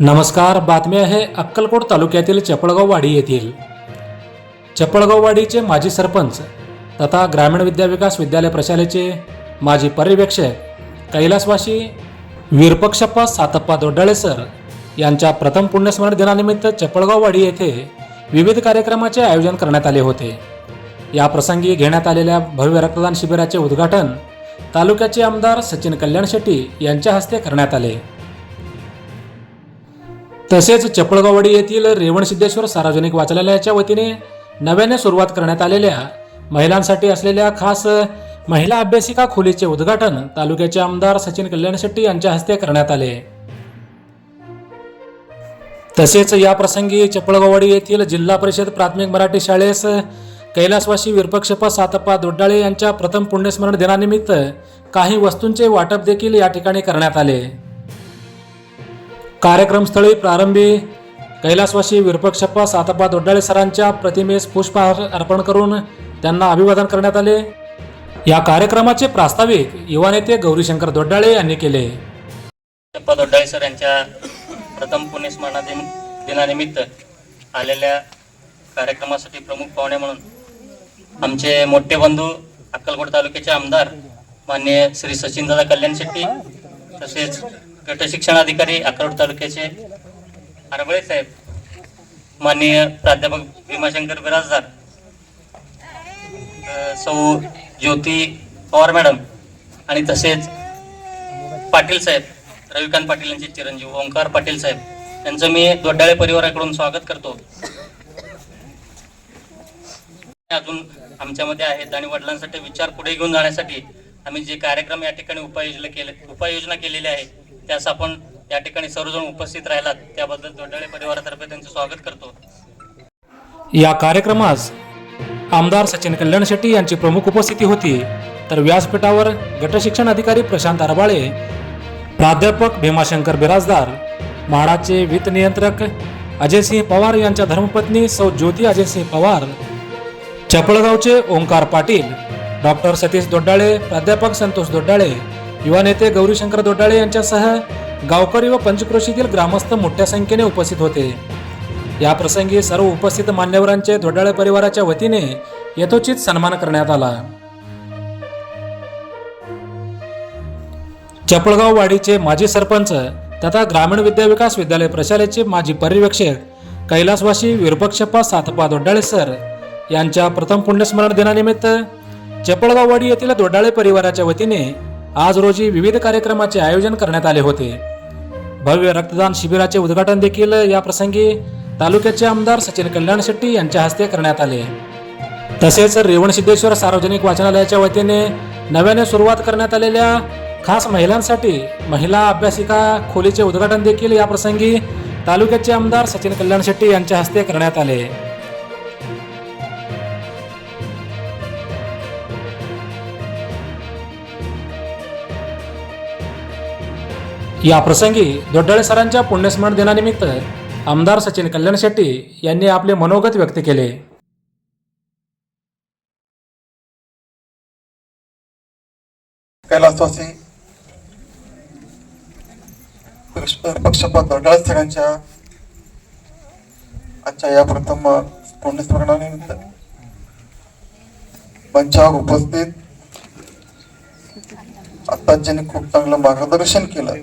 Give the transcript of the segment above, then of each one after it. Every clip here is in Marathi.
नमस्कार बातमी आहे अक्कलकोट तालुक्यातील चपळगाव वाडी येथील. चपळगाव वाडीचे माजी सरपंच तथा ग्रामीण विद्याविकास विद्यालय प्रशालेचे माजी पर्यवेक्षक कैलासवासी वीरपक्षप्पा सातप्पा दोड्डाळे सर यांच्या प्रथम पुण्यस्मरण दिनानिमित्त चपळगाव वाडी येथे विविध कार्यक्रमाचे आयोजन करण्यात आले होते. या प्रसंगी घेण्यात आलेल्या भव्य रक्तदान शिबिराचे उद्घाटन तालुक्याचे आमदार सचिन कल्याण शेट्टी यांच्या हस्ते करण्यात आले. तसेच चपळगाववाडी येथील रेवणसिद्धेश्वर सार्वजनिक वाचनालयाच्या वतीने नव्याने सुरुवात करण्यात आलेल्या महिलांसाठी असलेल्या खास महिला अभ्यासिका खोलीचे उद्घाटन तालुक्याचे आमदार सचिन कल्याण शेट्टी यांच्या हस्ते करण्यात आले. तसेच या प्रसंगी चपळगाववाडी येथील जिल्हा परिषद प्राथमिक मराठी शाळेस कैलासवासी विरपक्षपा सातप्पा दोड्डाळे यांच्या प्रथम पुण्यस्मरण दिनानिमित्त काही वस्तूंचे वाटप देखील या ठिकाणी करण्यात आले. कार्यक्रमस्थळी प्रारंभी कैलासवासी विरपक्षप्पा सातप्पा दोड्डाळे सरांच्या प्रतिमेस पुष्पहार अर्पण करून त्यांना अभिवादन करण्यात आले. या कार्यक्रमाचे प्रास्ताविक युवा नेते गौरीशंकर दोड्डाळे यांनी केले. टप्पा दोड्डाळे सर यांच्या प्रथम पुण्यस्मरणा दिन दिनानिमित्त आलेल्या कार्यक्रमासाठी प्रमुख पाहुणे म्हणून आमचे मोठे बंधू अक्कलकोट तालुक्याचे आमदार मान्य श्री सचिनदादा कल्याण शेट्टी तसेच गट शिक्षणाधिकारी अक्रोड तालुक्याचे हरबळे साहेब माननीय प्राध्यापक भीमाशंकर बिराजदार सौ ज्योती पवार मॅडम आणि तसेच पाटील साहेब रविकांत पाटील यांचे चिरंजीव ओंकार पाटील साहेब यांचं मी दोड्डाळे परिवाराकडून स्वागत करतो. अजून आमच्यामध्ये आहेत आणि वडिलांसाठी विचार पुढे घेऊन जाण्यासाठी आम्ही जे कार्यक्रम या ठिकाणी उपाययोजना केले उपाययोजना केलेली आहे त्यास आपण या ठिकाणी सर्वजण उपस्थित राहिलात. त्याबद्दल दोड्डाळे परिवारातर्फे त्यांचं स्वागत करतो. या कार्यक्रमास आमदार सचिन कल्याण शेट्टी यांची प्रमुख उपस्थिती होती. तर व्यासपीठावर गटशिक्षण अधिकारी प्रशांत अरबाळे प्राध्यापक भीमाशंकर बिराजदार म्हाडाचे वित्त नियंत्रक अजयसिंह पवार यांच्या धर्मपत्नी सौ ज्योती अजयसिंह पवार चपळगावचे ओंकार पाटील डॉक्टर सतीश दोड्डाळे प्राध्यापक संतोष दोड्डाळे युवा नेते गौरीशंकर दोडाळे यांच्यासह गावकरी व पंचक्रोशीतील ग्रामस्थ मोठ्या संख्येने उपस्थित होते. या प्रसंगी सर्व उपस्थित मान्यवरांचे धोडाळे परिवाराच्या वतीने यथोचित सन्मान करण्यात आला. चपळगाव वाडीचे माजी सरपंच तथा ग्रामीण विद्याविकास विद्यालय प्रशालेचे माजी पर्यवेक्षक कैलासवासी विरुपक्षप्पा सातपा दोड्डाळे सर यांच्या प्रथम पुण्यस्मरण दिनानिमित्त चपळगाववाडी येथील दोड्डाळे परिवाराच्या वतीने आज रोजी विविध कार्यक्रमाचे आयोजन करण्यात आले होते. भव्य रक्तदान शिबिराचे उद्घाटन देखील या प्रसंगी तालुक्याचे आमदार सचिन कल्याण शेट्टी यांच्या हस्ते करण्यात आले. तसेच रेवणसिद्धेश्वर सार्वजनिक वाचनालयाच्या वतीने नव्याने सुरुवात करण्यात आलेल्या खास महिलांसाठी महिला अभ्यासिका खोलीचे उद्घाटन देखील या प्रसंगी तालुक्याचे आमदार सचिन कल्याण शेट्टी यांच्या हस्ते करण्यात आले. या प्रसंगी दोड्डाळे सरांच्या पुण्यस्मरण दिनानिमित्त आमदार सचिन कल्याण शेट्टी यांनी आपले मनोगत व्यक्त केले. कैलासवासी पक्षपात दोडाळ सरांच्या आजच्या या प्रथम पुण्यस्मरणानिमित्त मंचावर उपस्थित आता ज्यांनी खूप चांगलं मार्गदर्शन केलं.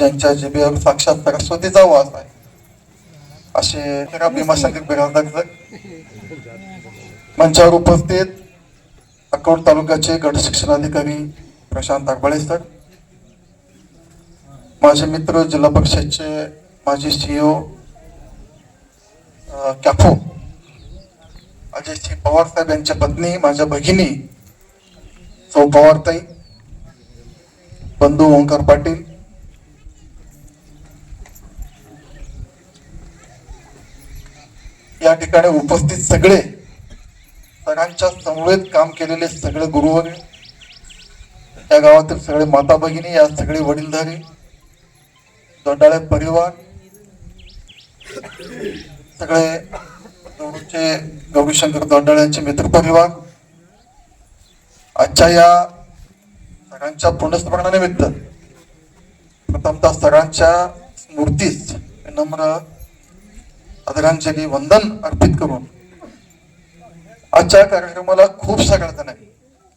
ज्यांच्या जिभेवर साक्षात सरस्वतीचा वास आहे असे भीमाशंकर बिराजदार मंचावर उपस्थित अकोट तालुक्याचे गट शिक्षणाधिकारी प्रशांत आगबाळे सर माझे मित्र जिल्हा परिषदचे माजी सीईओ कॅफो अजय सिंह पवार साहेब यांच्या पत्नी माझ्या भगिनी सौ पवारताई बंधू ओंकार पाटील या ठिकाणी उपस्थित सगळे सगळ्यांच्या समवेत काम केलेले सगळे गुरुवर्ग या गावातील सगळे माता भगिनी या सगळे वडीलधारी दोंडाळे परिवार सगळे दौडूचे गौरीशंकर दोंडाळ्यांचे मित्र परिवार आजच्या या सगळ्यांच्या पुण्यस्मरणानिमित्त प्रथमतः सगळ्यांच्या स्मृतीस नम्र आदरांजली वंदन अर्पित करून. आजच्या कार्यक्रमाला खूप सगळ्या जण आहे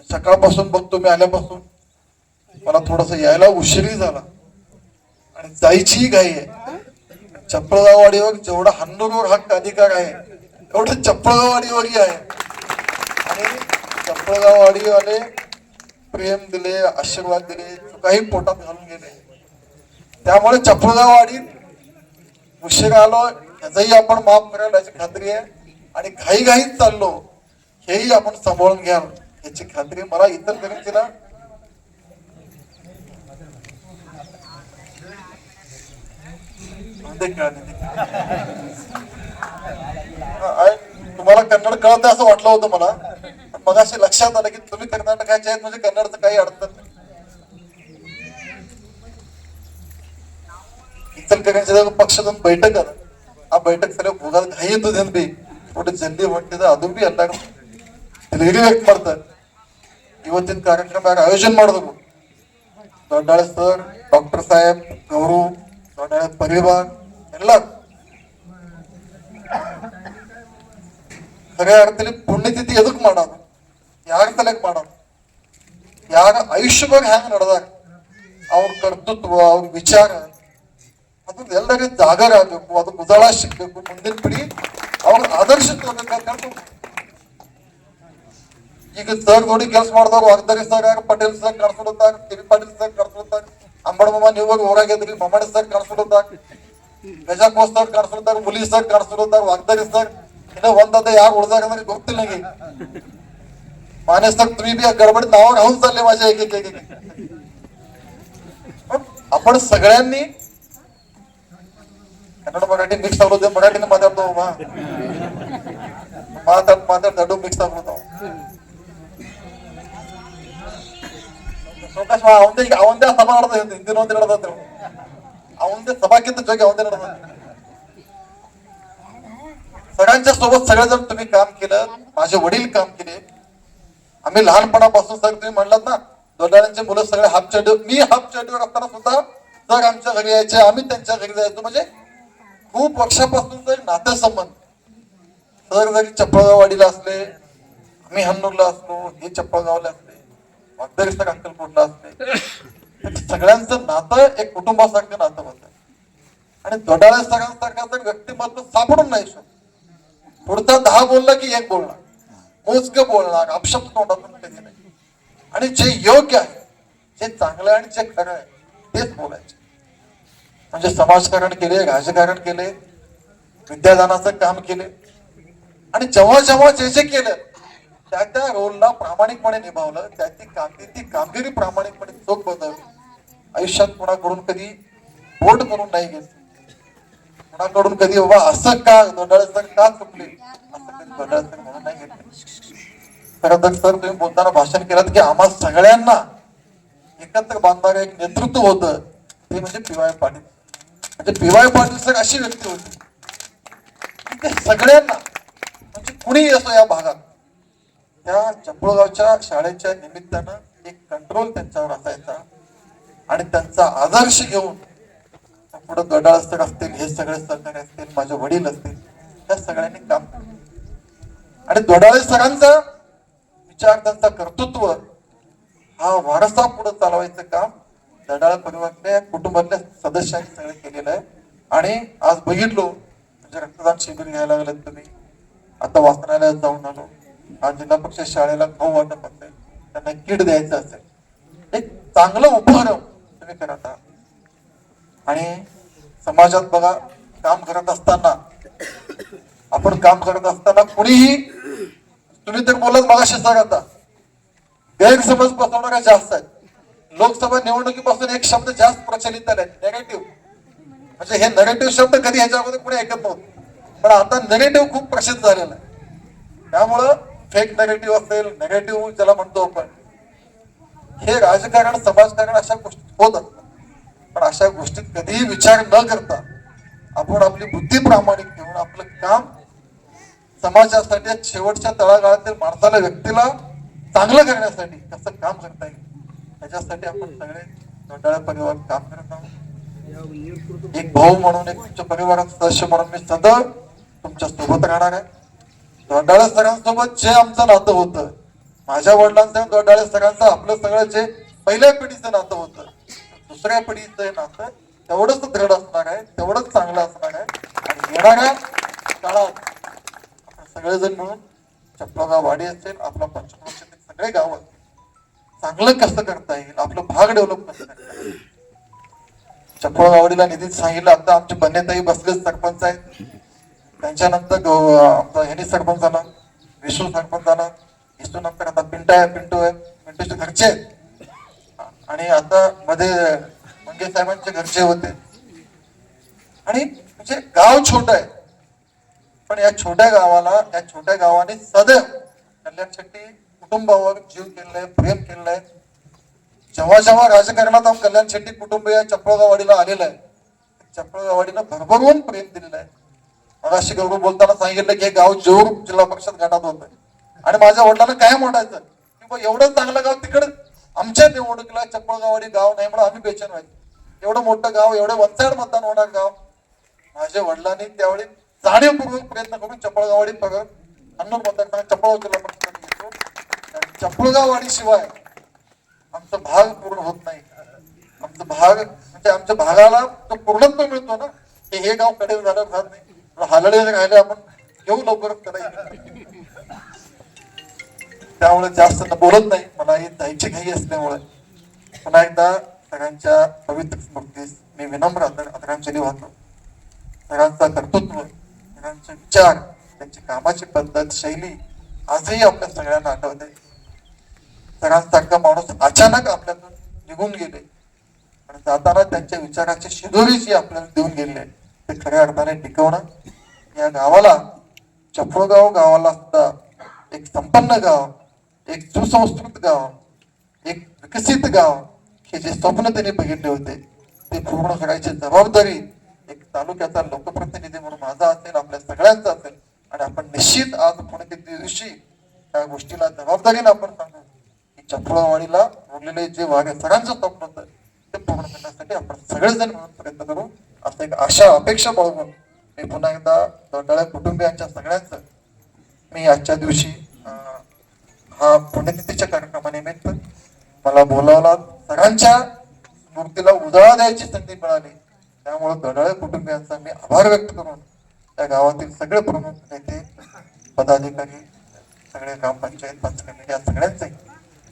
सकाळपासून बघतो मी आल्यापासून. मला थोडासा यायला उशीरही झाला. आणि जायचीही घाई आहे. चपळगाववाडीवर जेवढा हन्नूरवर हक्क अधिकार आहे एवढं चपळगाववाडीवरही आहे. आणि चपळगाववाडीवाले प्रेम दिले आशीर्वाद दिले चुकाही पोटात घालून गेले. त्यामुळे चपळगाववाडीत उशीर आलो याचंही आपण माफ करायला याची खात्री आहे. आणि घाई घाईत चाललो हेही आपण सांभाळून घ्याल याची खात्री मला इतर तऱ्हेची ना. तुम्हाला कन्नड कळत असं वाटलं होतं मला. मग असे लक्षात आलं की तुम्ही कर्नाटकाचे आहेत म्हणजे कन्नडचं काही अडचण नाही. इचलकरंजी पक्षातून बैठक आला ಆ ಬೈಠಕ್ ಸರಿ ಹೋಗೋದ್ ಕೈ ಇದ್ದದೇನ್ ಬಿ ಒಟ್ಟು ಜಲ್ದಿ ಹೊಂಟಿದ, ಅದು ಬಿ ಅಂದಾಗ ತಿಳಿಗಿ ವ್ಯಕ್ತ ಮಾಡ್ತಾರೆ. ಇವತ್ತಿನ ಕಾರ್ಯಕ್ರಮ ಆಯೋಜನೆ ಮಾಡಿದ್ರು? ದೊಡ್ಡಾಳ ಸರ್ ಡಾಕ್ಟರ್ ಸಾಹೇಬ್, ಅವರು, ದೊಡ್ಡಾಳ ಪರಿವಾರ್ ಎಲ್ಲ ಖರೆ ಅರ್ಥದಲ್ಲಿ ಪುಣ್ಯತಿಥಿ ಎದಕ್ ಮಾಡೋದು? ಯಾರ ತಲೆಗ್ ಮಾಡೋದು? ಯಾರ ಆಯುಷ್ಯವಾಗಿ ಹ್ಯಾಂಗ ನಡೆದಾಗ ಅವ್ರ ಕರ್ತೃತ್ವ, ಅವ್ರ ವಿಚಾರ. ಅದು ಎಲ್ಲರಿಗೆ ಜಾಗರ ಆಗ್ಬೇಕು ಅದು ಗುಜಾಳ ಸಿಗ್ಬೇಕು ಮುಂದಿನ piಡಿ ಅವ್ರ ಆದರ್ಶ ತಗೋಬೇಕಂತ ಈಗ ಸರ್ ನೋಡಿ ಕೆಲಸ ಮಾಡಿದವ್ರು ವಾಗ್ದಾರಿ ಸರ್ ಯಾರು Patel sir ಕಾಣಿಸ್ಕೊಡುತ್ತಾರ K V Patil sir ಕಾಣಿಸ್ಕೊಡುತ್ತಾರ ಅಂಬಡಮ್ಮ ನೀವು ಊರಾಗಿದ್ರಿ ಮಮ್ಮಡಿ ಸರ್ ಕಾಣಿಸ್ಕೊಡುತ್ತಾರ ಗಜಾಕೋಸ್ ಸರ್ ಕಾಣಿಸ್ಕೊಡುತ್ತಾರ ಮುಲಿ ಸರ್ ಕಾಣಿಸ್ಕೊಡುತ್ತಾರ ವಾಗ್ದಾರಿ ಸರ್ ಇನ್ನ ಒಂದದ ಯಾರು ಉಳ್ದಾರ ನನಗೆ ಗೊತ್ತಿಲ್ಲ ನನಗೆ माने सर तुम्ही बी गडबडीत नावावर राहून चालले माझ्या एक एक एक एक. पण आपण सगळ्यांनी ಕನ್ನಡ ಮರಾಠಿ ಮಿಕ್ಸ್ ಆಗೋದು ಮರಾಠಿನ ಮಾತಾಡ್ತಾವ ಮಾತಾಡ್ ಮಾತಾಡ್ ದಡ್ಡು ಮಿಕ್ಸ್ ಆಗ್ಬಿಡ್ತಾವ ಸೋಕಾಶ್ ಅವಂದೇ ಈಗ ಅವಂದೇ ಸಭಾ ನಡೆದ ಹಿಂದಿನ ಒಂದೇ ನಡೆದ ಅವಂದೇ ಸಭಾಕ್ಕಿಂತ ಜೋಗಿ अवंदे ನಡೆದ सगळ्यांच्या सोबत सगळेजण तुम्ही काम केलं माझे वडील काम केले आम्ही लहानपणापासून सर तुम्ही म्हणलात ना दोडाळ्यांचे मुलं सगळे हाफ चड्डीवर मी हाफ चड्डीवर असताना सुद्धा सर आमच्या घरी यायचे आम्ही त्यांच्या घरी जायचो म्हणजे खूप वर्षापासून जरी नातेसंबंध सर जरी चप्पळगाववाडीला असले आम्ही हन्नूरला असलो हे चप्पळगावला असले वागदरी सर अक्कलकोटला असले सगळ्यांचं नातं एक कुटुंबासारखं नातं होतं. आणि दोडाळ्या सगळ्यांसारखं तर व्यक्तिमत्व सापडून नाही शकत पुढचा दहा बोलला की एक बोलणार मोजक बोलणार अपशब्द तोंडातून कधी नाही. आणि जे योग्य आहे जे चांगलं आहे आणि जे खरं आहे तेच बोलायचे. म्हणजे समाजकारण केले राजकारण केले विद्यादानाचं काम केले. आणि जेव्हा जेव्हा जे जे केलं त्या त्या रोलला प्रामाणिकपणे निभावलं. त्याची कामगिरी ती कामगिरी प्रामाणिकपणे चोख बदलली आयुष्यात कोणाकडून कधी बोट करून नाही घेतली कोणाकडून कधी बाबा असं का दोंडाळ्याचं का चुकले? असं कधी दोंडाळ्याचं म्हणून नाही घेतलं खरं तर सर तुम्ही बोलताना भाषण केलं की आम्हा सगळ्यांना एकत्र बांधणारं एक नेतृत्व होतं. ते म्हणजे पीवाय पाटील. म्हणजे पीवाय पाटील सर अशी व्यक्ती होती. की ते सगळ्यांना म्हणजे कुणी असो या भागात त्या चपळगावच्या शाळेच्या निमित्तानं एक कंट्रोल त्यांच्यावर असायचा. आणि त्यांचा आदर्श घेऊन पुढे गडाळ सर असतील हे सगळे सहकारी असतील माझे वडील असतील त्या सगळ्यांनी काम आणि दोडाळे सरांचा विचार त्यांचा कर्तृत्व हा वारसा पुढे चालवायचं काम दडाळ परिवारातल्या कुटुंबातल्या सदस्यांनी सगळं केलेलं आहे. आणि आज बघितलो म्हणजे रक्तदान शिबिर घ्यायला लागलेत तुम्ही. आता वाचनालयात जाऊन आलो. आज जिल्हा परिषद शाळेला खाऊ वाटप असेल त्यांना किट द्यायचं असेल. एक चांगलं उपक्रम तुम्ही करत आहात. आणि समाजात बघा काम करत असताना आपण काम करत असताना कुणीही तुम्ही तर बोलत मगाशी सांगता आता गैरसमज पसरवणाऱ्या जास्त आहेत लोकसभा निवडणुकीपासून एक शब्द जास्त प्रचलित आले नेगेटिव्ह म्हणजे हे नेगेटिव्ह शब्द कधी ह्याच्या अगोदर कोणी ऐकत नव्हतं. पण आता नेगेटिव्ह खूप प्रसिद्ध झालेला आहे. त्यामुळं फेक नेगेटिव्ह असेल नेगेटिव्ह ज्याला म्हणतो आपण हे राजकारण समाजकारण अशा गोष्टी होत असतात पण अशा गोष्टीत कधीही विचार न करता आपण आपली बुद्धी प्रामाणिक ठेवून आपलं काम समाजासाठी शेवटच्या तळागाळातील माणसाला व्यक्तीला चांगलं करण्यासाठी कसं काम करता येईल? त्याच्यासाठी आपण सगळे दोंडाळा परिवार काम करत आहोत. एक भाऊ म्हणून एक तुमच्या परिवाराचा सदस्य म्हणून मी सदैव तुमच्यासोबत राहणार आहे. दोंडाळे सरांसोबत जे आमचं नातं होतं माझ्या वडिलांचं आणि दोंडाळे सरांचं आपलं सगळं जे पहिल्या पिढीचं नातं होतं दुसऱ्या पिढीचं नातं तेवढंच दृढ असणार आहे तेवढंच चांगलं असणार आहे. आणि येणाऱ्या काळात आपण सगळेजण मिळून चपळगाव वाडी असेल आपला पंचक्रोशीतील सगळे गाव चांगलं कसं करता येईल? आपलं भाग डेव्हलप कसं करता येईल? चपळगावडीला निधीत सांगितलं आता आमचे बन्नेताई बसलेच सरपंच आहेत. त्यांच्यानंतर आमचा हेनी सरपंच झाला विष्णू सरपंच झाला विष्णू नंतर आता पिंटा आहे पिंटू आहे. पिंटूचे घरचे आहेत. आणि आता मध्ये मंगे साहेबांचे घरचे होते. आणि म्हणजे गाव छोट आहे. पण या छोट्या गावाला या छोट्या गावाने सदैव कल्याण शेट्टी कुटुंबावर जीव केलेला आहे प्रेम केलेलं आहे जेव्हा जेव्हा राजकारणात आम कल्याण शेट्टी कुटुंब या चपळगावाडीला आलेलं आहे चपळगावाडीनं भरभरून प्रेम दिलेलं आहे. मगाशी गौरव बोलताना सांगितलं की हे गाव जोर जिल्हा परिषद गटात होतं. आणि माझ्या वडिलांना काय म्हणायचं की बा एवढं चांगलं गाव तिकडे आमच्या निवडणुकीला चपळगावाडी गाव नाही म्हणून आम्ही बेचन व्हायचं. एवढं मोठं गाव एवढं वंचाड मतदान होणार गाव. माझ्या वडिलांनी त्यावेळी जाणीवपूर्वक प्रयत्न करून चपळगावाडी परत अन्न मतदारसंघ चपळगाव जिल्हा परिषद चपळगाव आणि शिवाय आमचा भाग पूर्ण होत नाही. आमचा भाग म्हणजे आमच्या भागाला तो पूर्णत्व मिळतो ना की हे गावकडे झालं राहत नाही. हालडे राहिले आपण घेऊ लवकरच करायचं त्यामुळे जास्त न बोलत नाही. मला ही जायची घाई असल्यामुळे. पुन्हा एकदा सगळ्यांच्या पवित्र स्मृतीस मी विनम्र आदरांजली वाहतो. सगळ्यांचा कर्तृत्व सगळ्यांचे विचार त्यांची कामाची पद्धत शैली आजही आपल्या सगळ्यांना आठवते. सगळ्यांसारखा माणूस अचानक आपल्यातून निघून गेले. आणि जाताना त्यांच्या विचाराची शिदोरी जी आपल्याला देऊन गेले. ते खऱ्या अर्थाने टिकवणं. या गावाला चपळगाव गावाला सुद्धा एक संपन्न गाव एक सुसंस्कृत गाव एक विकसित गाव हे जे स्वप्न त्यांनी बघितले होते ते पूर्ण करायची जबाबदारी एक तालुक्याचा लोकप्रतिनिधी म्हणून माझा असेल आपल्या सगळ्यांचा असेल. आणि आपण निश्चित आज पुणे दिवशी त्या गोष्टीला जबाबदारीने आपण सांगू उरलेले जे वाघे सगळ्यांचं स्वप्न होतं ते पूर्ण करण्यासाठी आपण सगळेजण मिळून प्रयत्न करू. असं एक आशा अपेक्षा बाळगून मी पुन्हा एकदा दोंडाळ्या कुटुंबियांच्या सगळ्यांचं मी आजच्या दिवशी हा पुण्यतिथीच्या कार्यक्रमानिमित्त मला बोलावला. सगळ्यांच्या मूर्तीला उजाळा द्यायची संधी मिळाली. त्यामुळे दोडाळे कुटुंबियांचा मी आभार व्यक्त करून त्या गावातील सगळे प्रमुख नेते पदाधिकारी सगळे ग्रामपंचायत पंच कमिटी या सगळ्यांचे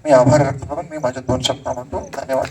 मी आभार व्यक्त करून मी माझ्या दोन शब्द म्हणतो धन्यवाद.